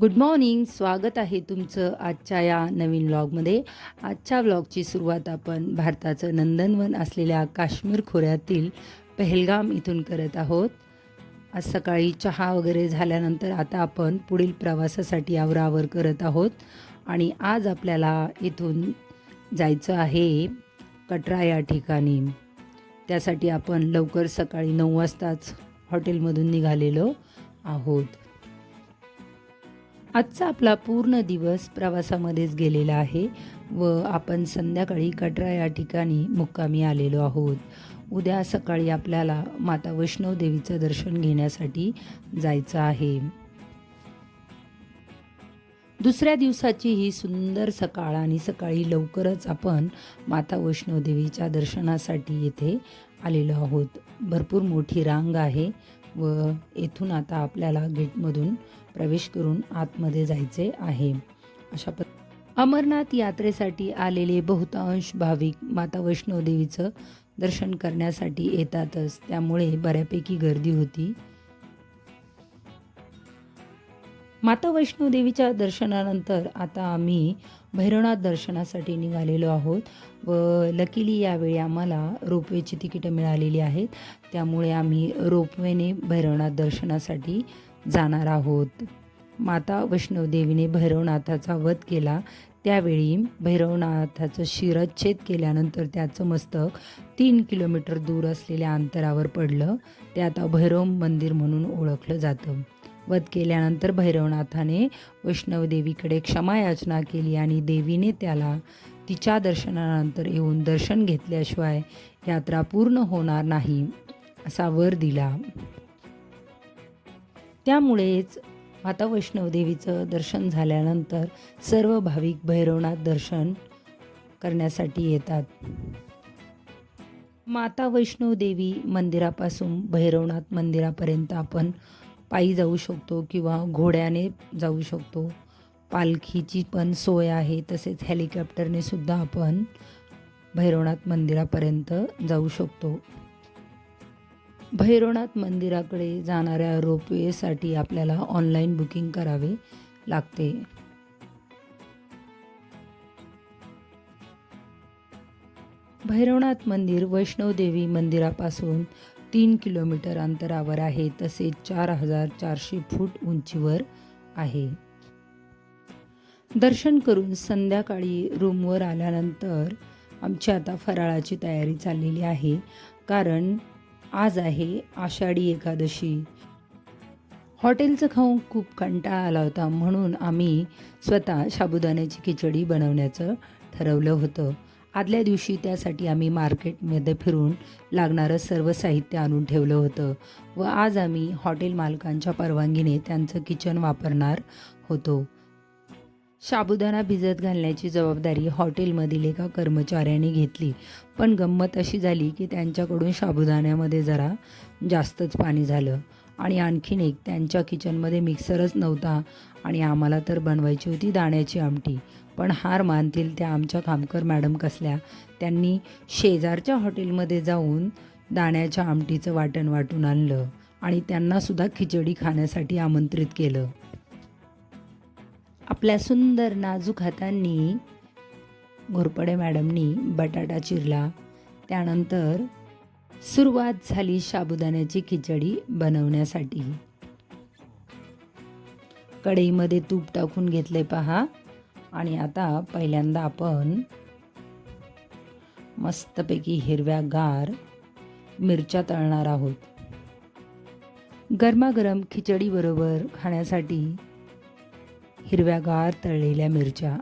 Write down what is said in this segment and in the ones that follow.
Good morning स्वागत आहे तुमचं आजच्या या नवीन व्लॉगमध्ये. आजच्या व्लॉगची सुरुवात आपण भारताचं नंदनवन असलेल्या काश्मीर खोऱ्यातील पहलगाम इथून करत आहोत. आज सकाळी चहा वगैरे झाल्यानंतर आता आपण पुढील प्रवासासाठी आवरावर करत आहोत. आणि आज आपल्याला इथून जायचं आहे कटरा या ठिकाणी. त्यासाठी आपण लवकर सकाळी नऊ वाजताच हॉटेलमधून निघालेलो आहोत. आजचा आपला पूर्ण दिवस प्रवासामध्येच गेलेला आहे व आपण संध्याकाळी कटरा या ठिकाणी मुक्कामी आलेलो आहोत. उद्या सकाळी आपल्याला माता वैष्णवदेवीचं दर्शन घेण्यासाठी जायचं आहे. दुसऱ्या दिवसाची ही सुंदर सकाळ आणि सकाळी लवकरच आपण माता वैष्णवदेवीच्या दर्शनासाठी येथे आलेलो आहोत. भरपूर मोठी रांग आहे व येथून आता आपल्याला गेटमधून प्रवेश करून आतमध्ये जायचे आहे. अशा प अमरनाथ यात्रेसाठी आलेले बहुतांश भाविक माता वैष्णवदेवीचं दर्शन करण्यासाठी येतातच. त्यामुळे बऱ्यापैकी गर्दी होती. माता वैष्णोदेवीच्या दर्शनानंतर आता आम्ही भैरवनाथ दर्शनासाठी निघालेलो आहोत व लकीली यावेळी आम्हाला रोपवेची तिकीटं मिळालेली आहेत. त्यामुळे आम्ही रोपवेने भैरवनाथ दर्शनासाठी जाणार आहोत. माता वैष्णवदेवीने भैरवनाथाचा वध केला. त्यावेळी भैरवनाथाचं शिरच्छेद केल्यानंतर त्याचं मस्तक तीन किलोमीटर दूर असलेल्या अंतरावर पडलं. ते आता भैरव मंदिर म्हणून ओळखलं जातं. वध केल्यानंतर भैरवनाथाने वैष्णवदेवीकडे क्षमायाचना केली आणि देवीने त्याला तिच्या दर्शनानंतर येऊन दर्शन घेतल्याशिवाय यात्रा पूर्ण होणार नाही असा वर दिला. त्यामुळेच माता वैष्णवदेवीचं दर्शन झाल्यानंतर सर्व भाविक भैरवनाथ दर्शन करण्यासाठी येतात. माता वैष्णवदेवी मंदिरापासून भैरवनाथ मंदिरापर्यंत आपण पायी जाऊ शकतो किंवा घोड्याने जाऊ शकतो. पालखीची पण सोय आहे तसेच हेलिकॉप्टरने सुद्धा आपण भैरवनाथ मंदिरापर्यंत जाऊ शकतो. भैरवनाथ मंदिराकडे जाणाऱ्या रोपवेसाठी आपल्याला ऑनलाईन बुकिंग करावे लागते. भैरवनाथ मंदिर वैष्णवदेवी मंदिरापासून तीन किलोमीटर अंतरावर आहे तसेच चार हजार चारशे फूट उंचीवर आहे. दर्शन करून संध्याकाळी रूमवर आल्यानंतर आमची आता फराळाची तयारी चाललेली आहे कारण आज आहे आषाढी एकादशी. हॉटेलचं खाऊन खूप कंटाळा आला होता म्हणून आम्ही स्वतः साबुदाण्याची खिचडी बनवण्याचं ठरवलं होतं. आदल्या दिवशी त्यासाठी आम्ही मार्केटमध्ये फिरून लागणारं सर्व साहित्य आणून ठेवलं होतं व आज आम्ही हॉटेल मालकांच्या परवानगीने त्यांचं किचन वापरणार होतो. साबुदाणा भिजत घालण्याची जबाबदारी हॉटेलमधील एका कर्मचाऱ्याने घेतली. पण गंमत अशी झाली की त्यांच्याकडून साबुदाण्यामध्ये जरा जास्तच पाणी झालं आणि आणखीन एक त्यांच्या किचनमध्ये मिक्सरच नव्हता आणि आम्हाला तर बनवायची होती दाण्याची आमटी. पण हार मानतील त्या आमच्या खामकर मॅडम कसल्या त्यांनी शेजारच्या हॉटेलमध्ये जाऊन दाण्याच्या आमटीचं वाटण वाटून आणलं आणि त्यांनासुद्धा खिचडी खाण्यासाठी आमंत्रित केलं. आपल्या सुंदर नाजूक हातांनी घोरपडे मॅडमनी बटाटा चिरला. त्यानंतर सुरुवात झाली साबुदाण्याची खिचडी बनवण्यासाठी. कढईमध्ये तूप टाकून घेतले पहा. आणि आता पहिल्यांदा आपण मस्तपैकी हिरव्या गार मिरच्या तळणार आहोत. गरमागरम खिचडीबरोबर खाण्यासाठी हिरव्यागार तळलेल्या मिरच्या.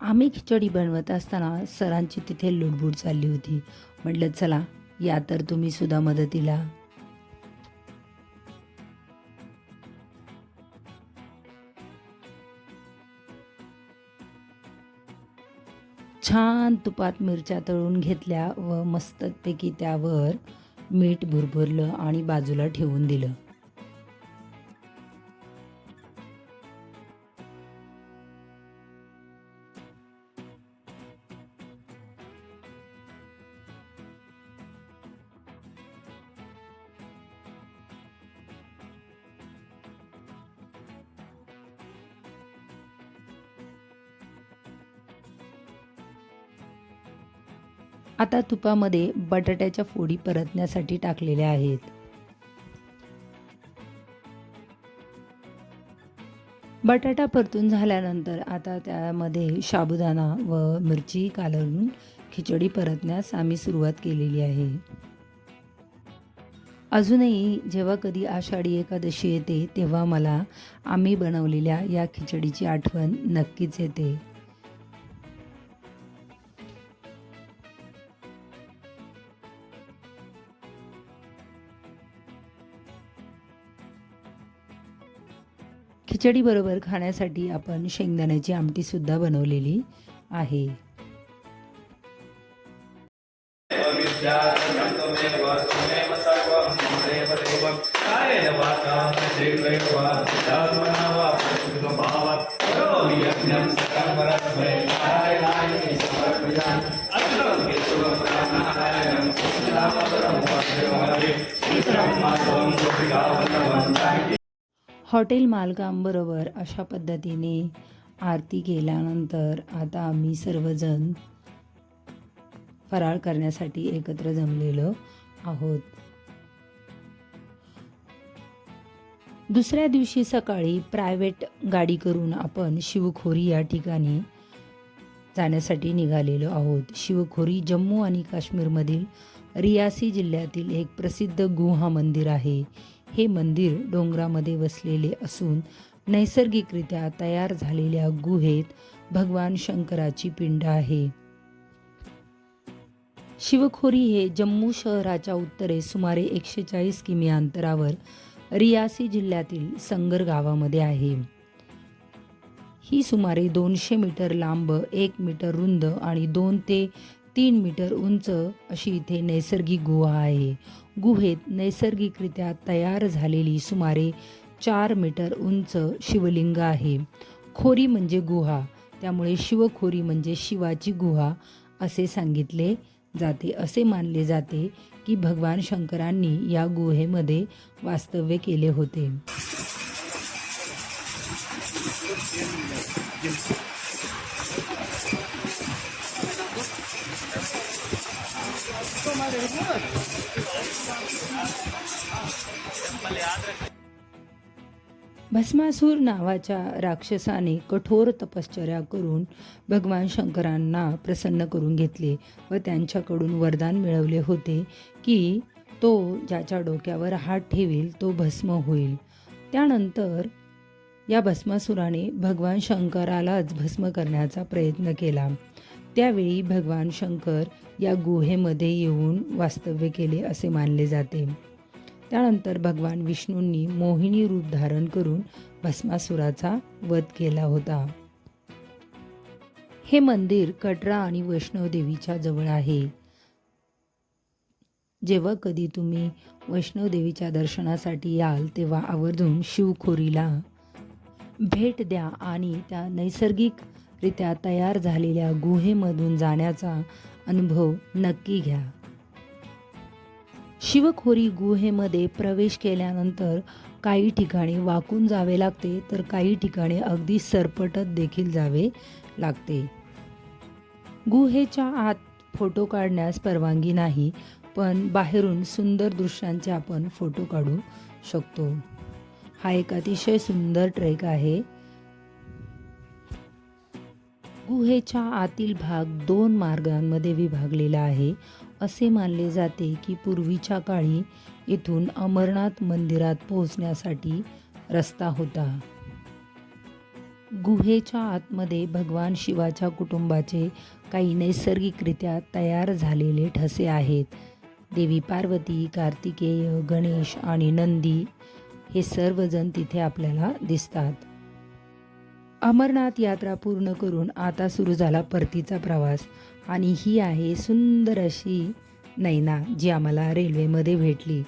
आम्ही खिचडी बनवत असताना सरांची तिथे लुडबुड चालली होती. म्हटलं चला या तर तुम्ही सुद्धा मदतीला. छान तुपात मिरच्या तळून घेतल्या व मस्तपैकी त्यावर मीठ भुरभुरलं आणि बाजूला ठेवून दिलं. आता तुपामध्ये बटाट्याच्या फोडी परतण्यासाठी टाकलेल्या आहेत. बटाटा परतून झाल्यानंतर आता त्यामध्ये साबुदाणा व मिरची कालवून खिचडी परतण्यास आम्ही सुरुवात केलेली आहे. अजूनही जेव्हा कधी आषाढी एकादशी येते तेव्हा मला आम्ही बनवलेल्या या खिचडीची आठवण नक्कीच येते. खिचडीबरोबर खाण्यासाठी आपण शेंगदाण्याची आमटी सुद्धा बनवलेली आहे. हॉटेल मालकांबरोबर अशा पद्धतीने आरती केल्यानंतर आता आम्ही सर्वजण फराळ करण्यासाठी एकत्र जमलेलो आहोत. दुसऱ्या दिवशी सकाळी प्रायव्हेट गाडी करून आपण शिवखोरी या ठिकाणी जाण्यासाठी निघालेलो आहोत. शिवखोरी जम्मू आणि काश्मीरमधील रियासी जिल्ह्यातील एक प्रसिद्ध गुहा मंदिर आहे. हे मंदिर डोंगरामध्ये वसलेले असून नैसर्गिकरित्या तयार झालेल्या गुहेत भगवान शंकराची पिंड आहे. शिवखोरी हे जम्मू शहराच्या उत्तरेस सुमारे एकशे चाळीस किमी अंतरावर रियासी जिल्ह्यातील संगर गावामध्ये आहे. ही सुमारे दोनशे मीटर लांब एक मीटर रुंद आणि दोन ते तीन मीटर उंच अशी इथे नैसर्गिक गुहा आहे. गुहेत नैसर्गिकरित्या तयार झालेली सुमारे चार मीटर उंच शिवलिंग आहे. खोरी म्हणजे गुहा त्यामुळे शिवखोरी म्हणजे शिवाची गुहा असे सांगितले जाते. असे मानले जाते की भगवान शंकरांनी या गुहेमध्ये वास्तव्य केले होते. भस्मासूर नावाच्या राक्षसाने कठोर तपश्चर्या करून भगवान शंकरांना प्रसन्न करून घेतले व त्यांच्याकडून वरदान मिळवले होते की तो ज्याच्या डोक्यावर हात ठेवेल तो भस्म होईल. त्यानंतर या भस्मासुराने भगवान शंकरालाच भस्म करण्याचा प्रयत्न केला. त्यावेळी भगवान शंकर या गुहेमध्ये येऊन वास्तव्य केले असे मानले जाते. त्यानंतर भगवान विष्णूंनी मोहिनी रूप धारण करून भस्मासुराचा वध केला होता. हे मंदिर कटरा आणि वैष्णवदेवीच्या जवळ आहे. जेव्हा कधी तुम्ही वैष्णवदेवीच्या दर्शनासाठी याल तेव्हा आवर्जून शिवखोरीला भेट द्या आणि त्या नैसर्गिकरित्या तयार झालेल्या गुहेमधून जाण्याचा अनुभव नक्की घ्या. शिवखोरी गुहेमध्ये प्रवेश केल्यानंतर काही ठिकाणी वाकून जावे लागते तर काही ठिकाणी अगदी सरपटत देखील जावे लागते. गुहेच्या आत फोटो काढण्यास परवानगी नाही पण बाहेरून सुंदर दृश्यांचे आपण फोटो काढू शकतो. हा एक अतिशय सुंदर ट्रेक आहे. गुहेच्या आतील भाग दोन मार्गांमध्ये विभागलेला आहे. असे मानले जाते की पूर्वीच्या काळी इथून अमरनाथ मंदिरात पोहोचण्यासाठी रस्ता होता. गुहेच्या आतमध्ये भगवान शिवाच्या कुटुंबाचे काही नैसर्गिकरित्या तयार झालेले ठसे आहेत. देवी पार्वती कार्तिकेय गणेश आणि नंदी हे सर्वजण तिथे आपल्याला दिसतात. अमरनाथ यात्रा पूर्ण करून आता सुरू झाला परतीचा प्रवास. आणि ही आहे सुंदर अशी नैना जी आम्हाला रेल्वेमध्ये भेटली.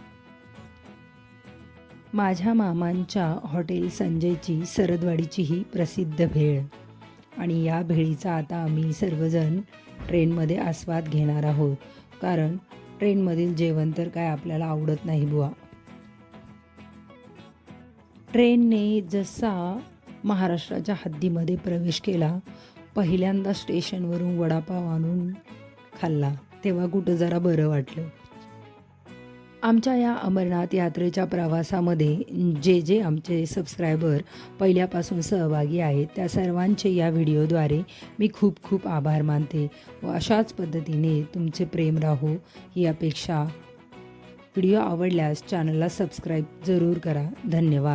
माझ्या मामांच्या हॉटेल संजयची सरदवाडीची ही प्रसिद्ध भेळ. आणि या भेळीचा आता आम्ही सर्वजण ट्रेनमध्ये आस्वाद घेणार आहोत. कारण ट्रेनमधील जेवण तर काय आपल्याला आवडत नाही बुवा. ट्रेनने जसा महाराष्ट्राच्या हद्दीमध्ये प्रवेश केला पहिल्यांदा स्टेशनवरून वडापाव आणून खाल्ला तेव्हा कुठं जरा बरं वाटलं. आमच्या या अमरनाथ यात्रेच्या प्रवासामध्ये जे जे आमचे सबस्क्रायबर पहिल्यापासून सहभागी आहेत त्या सर्वांचे या व्हिडिओद्वारे मी खूप खूप आभार मानते व अशाच पद्धतीने तुमचे प्रेम राहो ही अपेक्षा. व्हिडिओ आवडल्यास चॅनलला सबस्क्राईब जरूर करा. धन्यवाद.